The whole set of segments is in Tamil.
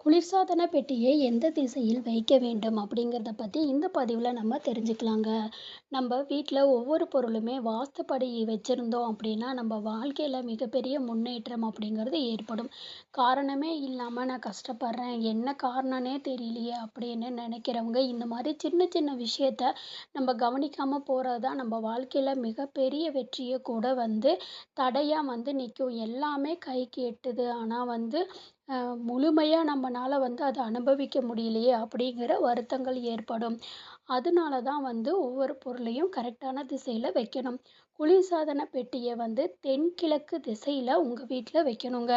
குளிர்சாதன பெட்டியை எந்த திசையில் வைக்க வேண்டும் அப்படிங்கிறத பற்றி இந்த பதிவில் நம்ம தெரிஞ்சுக்கலாங்க. நம்ம வீட்டில் ஒவ்வொரு பொருளுமே வாஸ்துப்படி வச்சுருந்தோம் அப்படின்னா நம்ம வாழ்க்கையில் மிகப்பெரிய முன்னேற்றம் அப்படிங்கிறது ஏற்படும். காரணமே இல்லாமல் நான் கஷ்டப்படுறேன் என்ன காரணம்னே தெரியலையே அப்படின்னு நினைக்கிறவங்க இந்த மாதிரி சின்ன சின்ன விஷயத்த நம்ம கவனிக்காமல் போகிறது தான் நம்ம வாழ்க்கையில் மிகப்பெரிய வெற்றியை கூட வந்து தடையாக வந்து நிற்கும் எல்லாமே கைக்கு எட்டுது ஆனால் வந்து முழுமையாக நம்ம நம்மளால வந்து அதை அனுபவிக்க முடியலையே அப்படிங்கிற வருத்தங்கள் ஏற்படும். அதனால தான் வந்து ஒவ்வொரு பொருளையும் கரெக்டான திசையில் வைக்கணும். குளிர்சாதன பெட்டியை வந்து தென்கிழக்கு திசையில் உங்கள் வீட்டில் வைக்கணுங்க.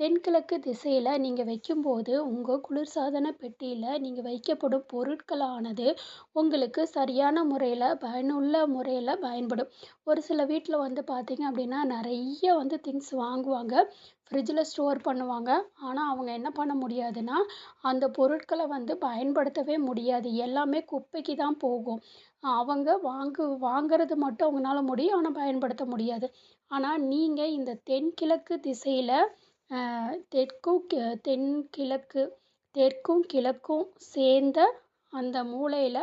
தென்கிழக்கு திசையில் நீங்கள் வைக்கும்போது உங்கள் குளிர்சாதன பெட்டியில் நீங்கள் வைக்கப்படும் பொருட்களானது உங்களுக்கு சரியான முறையில் பயனுள்ள முறையில் பயன்படும். ஒரு சில வீட்டில் வந்து பார்த்திங்க அப்படின்னா நிறைய வந்து திங்ஸ் வாங்குவாங்க. ஃப்ரிட்ஜில் ஸ்டோர் பண்ணுவாங்க. ஆனால் அவங்க என்ன பண்ண முடியாதுன்னா அந்த பொருட்களை வந்து பயன்படுத்தவே முடியாது. எல்லாமே குப்பைக்கு தான் போகும். அவங்க வாங்கு வாங்குறது மட்டும் அவங்களால முடியும் ஆனால் பயன்படுத்த முடியாது. ஆனால் நீங்கள் இந்த தென்கிழக்கு திசையில் தெற்கும் தென்கிழக்கு தெற்கும் கிழக்கும் சேர்ந்த அந்த மூலையில்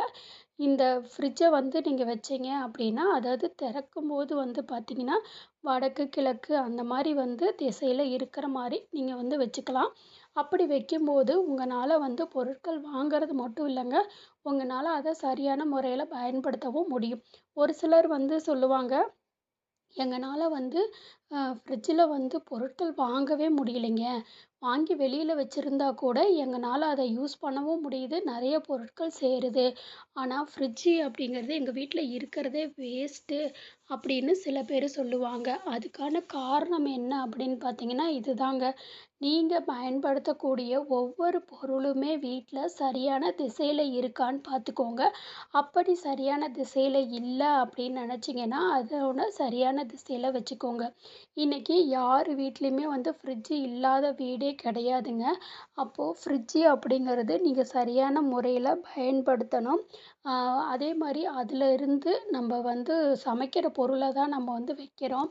இந்த ஃப்ரிட்ஜை வந்து நீங்கள் வச்சீங்க அப்படின்னா அதாவது திறக்கும்போது வந்து பார்த்தீங்கன்னா வடக்கு கிழக்கு அந்த மாதிரி வந்து திசையில் இருக்கிற மாதிரி நீங்கள் வந்து வச்சுக்கலாம். அப்படி வைக்கும்போது உங்களால் வந்து பொருட்கள் வாங்கிறது மட்டும் இல்லைங்க. உங்களால் அதை சரியான முறையில் பயன்படுத்தவும் முடியும். ஒரு சிலர் வந்து சொல்லுவாங்க எங்களால் வந்து ஃப்ரிட்ஜில் வந்து பொருட்கள் வாங்கவே முடியலைங்க. வாங்கி வெளியில் வச்சுருந்தா கூட எங்களால அதை யூஸ் பண்ணவும் முடியுது. நிறைய பொருட்கள் சேருது. ஆனால் ஃப்ரிட்ஜு அப்படிங்கிறது எங்கள் வீட்டில் இருக்கிறதே வேஸ்ட்டு அப்படின்னு சில பேர் சொல்லுவாங்க. அதுக்கான காரணம் என்ன அப்படின்னு பார்த்தீங்கன்னா இதுதாங்க. நீங்கள் பயன்படுத்தக்கூடிய ஒவ்வொரு பொருளுமே வீட்டில் சரியான திசையில் இருக்கான்னு பார்த்துக்கோங்க அப்படி சரியான திசையில் இல்லை அப்படின்னு நினச்சிங்கன்னா அதோட சரியான திசையில் வச்சுக்கோங்க. இன்றைக்கி யார் வீட்லேயுமே வந்து ஃப்ரிட்ஜு இல்லாத வீடே கிடையாதுங்க. அப்போது ஃப்ரிட்ஜு அப்படிங்கிறது நீங்கள் சரியான முறையில் பயன்படுத்தணும். அதே மாதிரி அதில் இருந்து நம்ம வந்து சமைக்கிற பொருளை தான் நம்ம வந்து வைக்கிறோம்.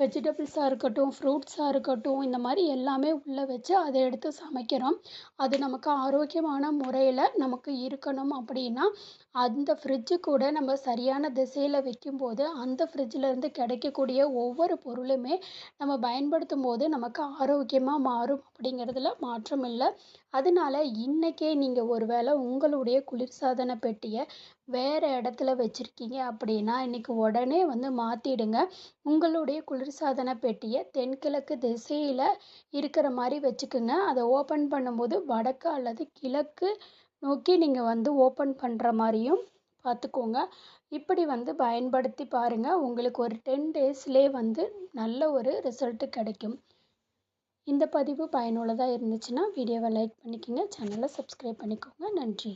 வெஜிடபிள்ஸாக இருக்கட்டும் ஃப்ரூட்ஸாக இருக்கட்டும் இந்த மாதிரி எல்லாமே உள்ளே வச்சு அதை எடுத்து சமைக்கிறோம். அது நமக்கு ஆரோக்கியமான முறையில் நமக்கு இருக்கணும் அப்படின்னா அந்த ஃப்ரிட்ஜு கூட நம்ம சரியான திசையில் வைக்கும்போது அந்த ஃப்ரிட்ஜிலேருந்து கிடைக்கக்கூடிய ஒவ்வொரு பொருளுமே நம்ம பயன்படுத்தும் போது நமக்கு ஆரோக்கியமாக மாறும் அப்படிங்கிறதுல மாற்றம் இல்லை. அதனால இன்றைக்கே நீங்கள் ஒரு வேளை உங்களுடைய குளிர்சாதன பெட்டியை வேறு இடத்துல வச்சுருக்கீங்க அப்படின்னா இன்றைக்கி உடனே வந்து மாற்றிடுங்க உங்களுடைய குளிர்சாதன பெட்டியை தென்கிழக்கு திசையில் இருக்கிற மாதிரி வச்சுக்கோங்க. அதை ஓப்பன் பண்ணும்போது வடக்கு அல்லது கிழக்கு நோக்கி நீங்கள் வந்து ஓப்பன் பண்ணுற மாதிரியும் பார்த்துக்கோங்க இப்படி வந்து பயன்படுத்தி பாருங்கள் உங்களுக்கு ஒரு டென் டேஸ்லேயே வந்து நல்ல ஒரு ரிசல்ட்டு கிடைக்கும். இந்த பதிவு பயனுள்ளதாக இருந்துச்சுன்னா வீடியோவை லைக் பண்ணிக்கோங்க. சேனலை சப்ஸ்கிரைப் பண்ணிக்கோங்க. நன்றி.